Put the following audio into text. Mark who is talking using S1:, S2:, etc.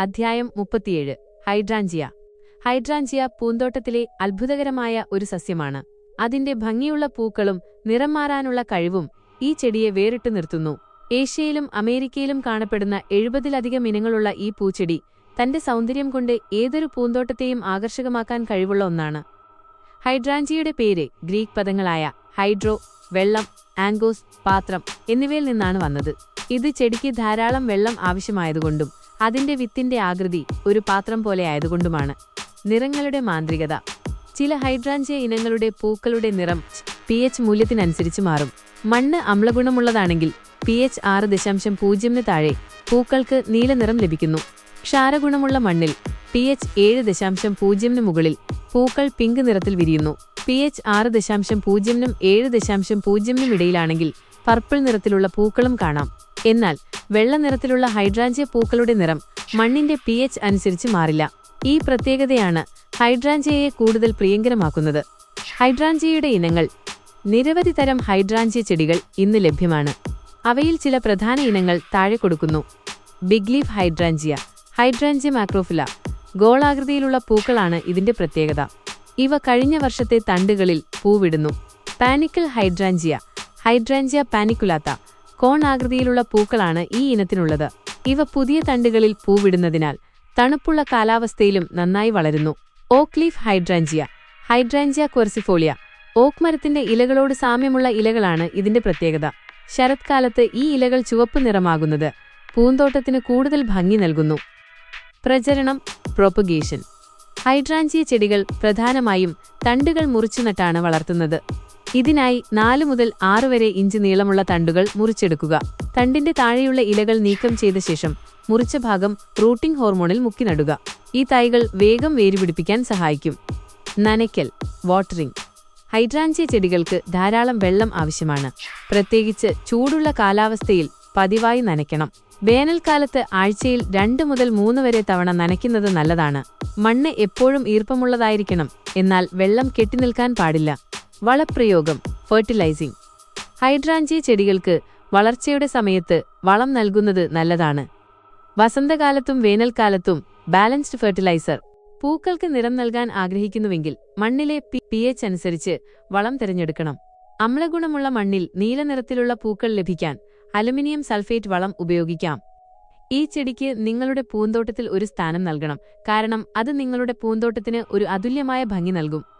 S1: അധ്യായം മുപ്പത്തിയേഴ്. Hydrangea. Hydrangea പൂന്തോട്ടത്തിലെ അത്ഭുതകരമായ ഒരു സസ്യമാണ്. അതിന്റെ ഭംഗിയുള്ള പൂക്കളും നിറം മാറാനുള്ള കഴിവും ഈ ചെടിയെ വേറിട്ട് നിർത്തുന്നു. ഏഷ്യയിലും അമേരിക്കയിലും കാണപ്പെടുന്ന എഴുപതിലധികം ഇനങ്ങളുള്ള ഈ പൂച്ചെടി തന്റെ സൗന്ദര്യം കൊണ്ട് ഏതൊരു പൂന്തോട്ടത്തെയും ആകർഷകമാക്കാൻ കഴിവുള്ള ഒന്നാണ്. ഹൈഡ്രാഞ്ചിയുടെ പേര് ഗ്രീക്ക് പദങ്ങളായ ഹൈഡ്രോ വെള്ളം ആംഗോസ് പാത്രം എന്നിവയിൽ നിന്നാണ് വന്നത്. ഇത് ചെടിക്ക് ധാരാളം വെള്ളം ആവശ്യമായതുകൊണ്ടും അതിന്റെ വിത്തിന്റെ ആകൃതി ഒരു പാത്രം പോലെ ആയതുകൊണ്ടുമാണ്. നിറങ്ങളുടെ മാന്ത്രികത. ചില ഹൈഡ്രാഞ്ചിയ ഇനങ്ങളുടെ പൂക്കളുടെ നിറം പി എച്ച് മൂല്യത്തിനനുസരിച്ച് മാറും. മണ്ണ് അമ്ലഗുണമുള്ളതാണെങ്കിൽ പി എച്ച് ആറ് ദശാംശം പൂജ്യമിന് താഴെ പൂക്കൾക്ക് നീലനിറം ലഭിക്കുന്നു. ക്ഷാരഗുണമുള്ള മണ്ണിൽ പി എച്ച് ഏഴ് ദശാംശം പൂജ്യമിന് മുകളിൽ പൂക്കൾ പിങ്ക് നിറത്തിൽ വിരിയുന്നു. പി എച്ച് ആറ് ദശാംശം പൂജ്യമിനും ഏഴ് ദശാംശം പൂജ്യമിനും ഇടയിലാണെങ്കിൽ പർപ്പിൾ നിറത്തിലുള്ള പൂക്കളും കാണാം. എന്നാൽ വെള്ള നിറത്തിലുള്ള ഹൈഡ്രാഞ്ചിയ പൂക്കളുടെ നിറം മണ്ണിന്റെ പി എച്ച് അനുസരിച്ച് മാറില്ല. ഈ പ്രത്യേകതയാണ് ഹൈഡ്രാഞ്ചിയയെ കൂടുതൽ പ്രിയങ്കരമാക്കുന്നത്. ഹൈഡ്രാഞ്ചിയയുടെ ഇനങ്ങൾ നിരവധി തരം ഹൈഡ്രാഞ്ചിയ ചെടികൾ ഇന്ന് ലഭ്യമാണ്. അവയിൽ ചില പ്രധാന ഇനങ്ങൾ താഴെ കൊടുക്കുന്നു. Big leaf hydrangea hydrangea macrophylla ഗോളാകൃതിയിലുള്ള പൂക്കളാണ് ഇതിന്റെ പ്രത്യേകത. ഇവ കഴിഞ്ഞ വർഷത്തെ തണ്ടുകളിൽ പൂവിടുന്നു. പാനിക്കൽ ഹൈഡ്രാഞ്ചിയ ഹൈഡ്രാഞ്ചിയ പാനിക്കുലാത്ത കോൺ ആകൃതിയിലുള്ള പൂക്കളാണ് ഈ ഇനത്തിനുള്ളത്. ഇവ പുതിയ തണ്ടുകളിൽ പൂവിടുന്നതിനാൽ തണുപ്പുള്ള കാലാവസ്ഥയിലും നന്നായി വളരുന്നു. Oak leaf hydrangea hydrangea quercifolia oak മരത്തിന്റെ ഇലകളോട് സാമ്യമുള്ള ഇലകളാണ് ഇതിന്റെ പ്രത്യേകത. ശരത്കാലത്ത് ഈ ഇലകൾ ചുവപ്പ് നിറമാകുന്നത് പൂന്തോട്ടത്തിന് കൂടുതൽ ഭംഗി നൽകുന്നു. പ്രചരണം പ്രൊപ്പഗേഷൻ. ഹൈഡ്രാഞ്ചിയ ചെടികൾ പ്രധാനമായും തണ്ടുകൾ മുറിച്ചു നട്ടാണ് വളർത്തുന്നത്. ഇതിനായി നാല് മുതൽ ആറ് വരെ ഇഞ്ച് നീളമുള്ള തണ്ടുകൾ മുറിച്ചെടുക്കുക. തണ്ടിന്റെ താഴെയുള്ള ഇലകൾ നീക്കം ചെയ്ത ശേഷം മുറിച്ച ഭാഗം റൂട്ടിംഗ് ഹോർമോണിൽ മുക്കി നടുക. ഈ തൈകൾ വേഗം വേരുപിടിപ്പിക്കാൻ സഹായിക്കും. നനയ്ക്കൽ വാട്ടറിംഗ്. ഹൈഡ്രാഞ്ചിയ ചെടികൾക്ക് ധാരാളം വെള്ളം ആവശ്യമാണ്. പ്രത്യേകിച്ച് ചൂടുള്ള കാലാവസ്ഥയിൽ പതിവായി നനയ്ക്കണം. വേനൽക്കാലത്ത് ആഴ്ചയിൽ രണ്ട് മുതൽ മൂന്ന് വരെ തവണ നനയ്ക്കുന്നത് നല്ലതാണ്. മണ്ണ് എപ്പോഴും ഈർപ്പമുള്ളതായിരിക്കണം. എന്നാൽ വെള്ളം കെട്ടിനിൽക്കാൻ പാടില്ല. വളപ്രയോഗം ഫെർട്ടിലൈസിംഗ് ഹൈഡ്രാഞ്ചി ചെടികൾക്ക് വളർച്ചയുടെ സമയത്ത് വളം നൽകുന്നത് നല്ലതാണ്. വസന്തകാലത്തും വേനൽക്കാലത്തും ബാലൻസ്ഡ് ഫെർട്ടിലൈസർ. പൂക്കൾക്ക് നിറം നൽകാൻ ആഗ്രഹിക്കുന്നുവെങ്കിൽ മണ്ണിലെ പി എച്ച് അനുസരിച്ച് വളം തിരഞ്ഞെടുക്കണം. അമ്ലഗുണമുള്ള മണ്ണിൽ നീല നിറത്തിലുള്ള പൂക്കൾ ലഭിക്കാൻ അലുമിനിയം സൾഫേറ്റ് വളം ഉപയോഗിക്കാം. ഈ ചെടിക്ക് നിങ്ങളുടെ പൂന്തോട്ടത്തിൽ ഒരു സ്ഥാനം നൽകണം കാരണം അത് നിങ്ങളുടെ പൂന്തോട്ടത്തിന് ഒരു അതുല്യമായ ഭംഗി നൽകും.